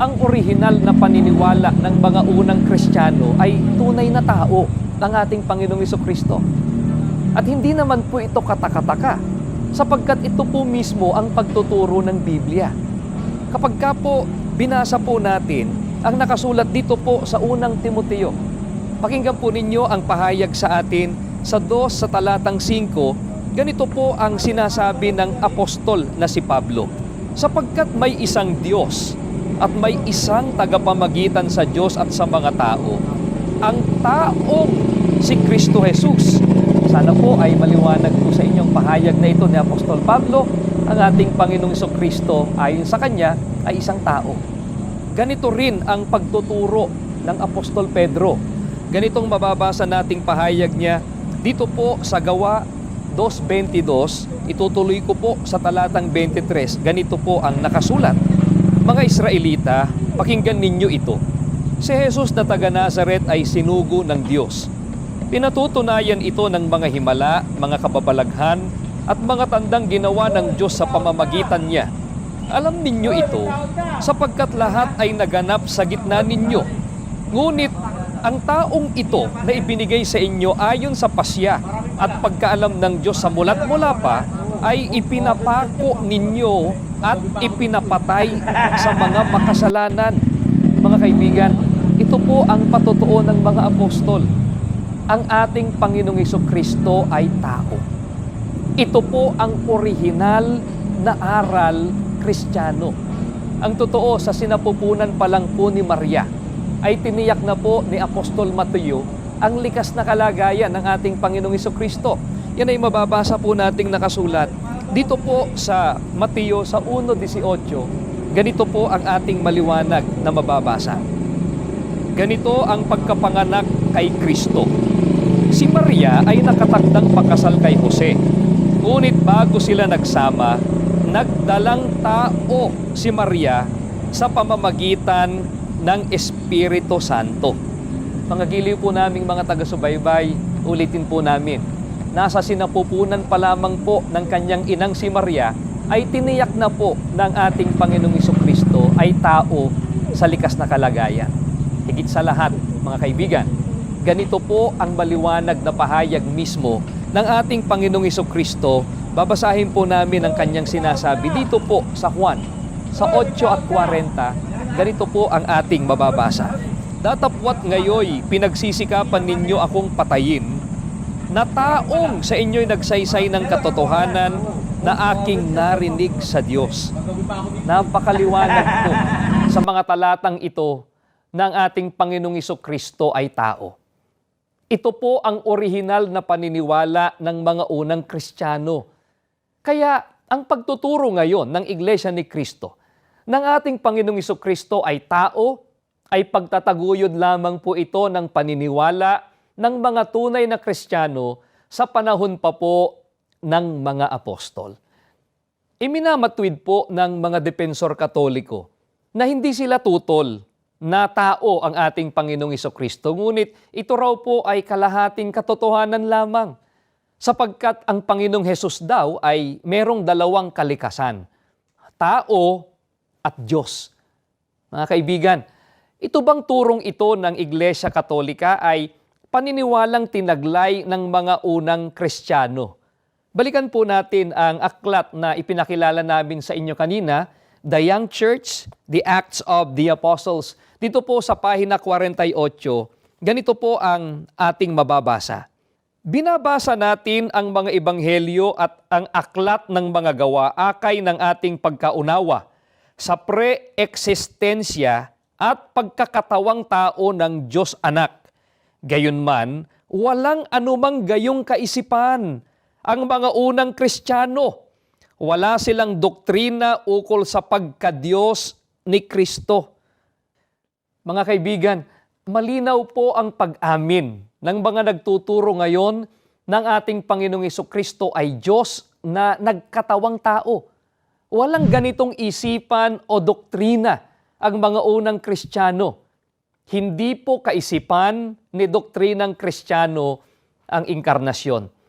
ang orihinal na paniniwala ng mga unang Kristiyano ay tunay na tao ng ating Panginoong Kristo. At hindi naman po ito katakataka sapagkat ito po mismo ang pagtuturo ng Biblia. Kapag ka po binasa po natin ang nakasulat dito po sa unang Timoteo, pakinggan po ninyo ang pahayag sa atin sa 2 sa talatang 5, ganito po ang sinasabi ng apostol na si Pablo. Sapagkat may isang Diyos at may isang tagapamagitan sa Diyos at sa mga tao, ang taong si Kristo Jesus. Sana po ay maliwanag po sa inyong pahayag na ito ni Apostol Pablo, ang ating Panginoong Iso Kristo ayon sa Kanya ay isang tao. Ganito rin ang pagtuturo ng Apostol Pedro. Ganitong mababasa nating pahayag niya dito po sa gawa 2.22, itutuloy ko po sa talatang 23. Ganito po ang nakasulat. Mga Israelita, pakinggan ninyo ito. Si Jesus na taga Nazaret ay sinugo ng Diyos. Pinatutunayan ito ng mga himala, mga kababalaghan, at mga tandang ginawa ng Diyos sa pamamagitan niya. Alam ninyo ito, sapagkat lahat ay naganap sa gitna ninyo. Ngunit ang taong ito na ibinigay sa inyo ayon sa pasya at pagkaalam ng Diyos sa mulat mula pa, ay ipinapako ninyo at ipinapatay sa mga makasalanan. Mga kaibigan, ito po ang patutuo ng mga apostol. Ang ating Panginoong Iso Kristo ay tao. Ito po ang orihinal na aral kristyano. Ang totoo sa sinapupunan pa lang po ni Maria ay tiniyak na po ni Apostol Mateo ang likas na kalagayan ng ating Panginoong Iso Kristo. Yan ay mababasa po nating nakasulat dito po sa Mateo sa 1.18. Ganito po ang ating maliwanag na mababasa. Ganito ang pagkapanganak kay Kristo. Si Maria ay nakatakdang pakasal kay Jose. Ngunit bago sila nagsama, nagdalang tao si Maria sa pamamagitan ng Espiritu Santo. Mga giliw po naming mga taga-subaybay, ulitin po namin. Nasa sinapupunan pa lamang po ng kanyang inang si Maria ay tiniyak na po ng ating Panginoong Kristo ay tao sa likas na kalagayan. Higit sa lahat, mga kaibigan, ganito po ang maliwanag na pahayag mismo ng ating Panginoong Kristo. Babasahin po namin ang kanyang sinasabi dito po sa Juan, sa 8 at 40, ganito po ang ating mababasa. Datapwat ngayoy, pinagsisikapan ninyo akong patayin, na taong sa inyo'y nagsaysay ng katotohanan na aking narinig sa Diyos. Napakaliwanag po sa mga talatang ito ng ating Panginoong Iso Kristo ay tao. Ito po ang orihinal na paniniwala ng mga unang Kristiyano. Kaya ang pagtuturo ngayon ng Iglesia ni Kristo ng ating Panginoong Iso Kristo ay tao, ay pagtataguyod lamang po ito ng paniniwala ng mga tunay na Kristiyano sa panahon pa po ng mga apostol. Iminamatwid po ng mga depensor katoliko na hindi sila tutol na tao ang ating Panginoong Kristo. Ngunit ito raw po ay kalahating katotohanan lamang sapagkat ang Panginoong Hesus daw ay merong dalawang kalikasan, tao at Diyos. Mga kaibigan, ito bang turong ito ng Iglesia Katolika ay paniniwalang tinaglay ng mga unang Kristiyano? Balikan po natin ang aklat na ipinakilala namin sa inyo kanina, The Young Church, The Acts of the Apostles. Dito po sa pahina 48, ganito po ang ating mababasa. Binabasa natin ang mga ebanghelyo at ang aklat ng mga gawa akay ng ating pagkaunawa sa pre-existensya at pagkakatawang tao ng Diyos Anak. Gayunman, walang anumang gayong kaisipan ang mga unang Kristiyano. Wala silang doktrina ukol sa pagkadiyos ni Kristo. Mga kaibigan, malinaw po ang pag-amin ng mga nagtuturo ngayon ng ating Panginoong Kristo ay Diyos na nagkatawang tao. Walang ganitong isipan o doktrina ang mga unang Kristiyano. Hindi po kaisipan ni doktrinang Kristiyano ang inkarnasyon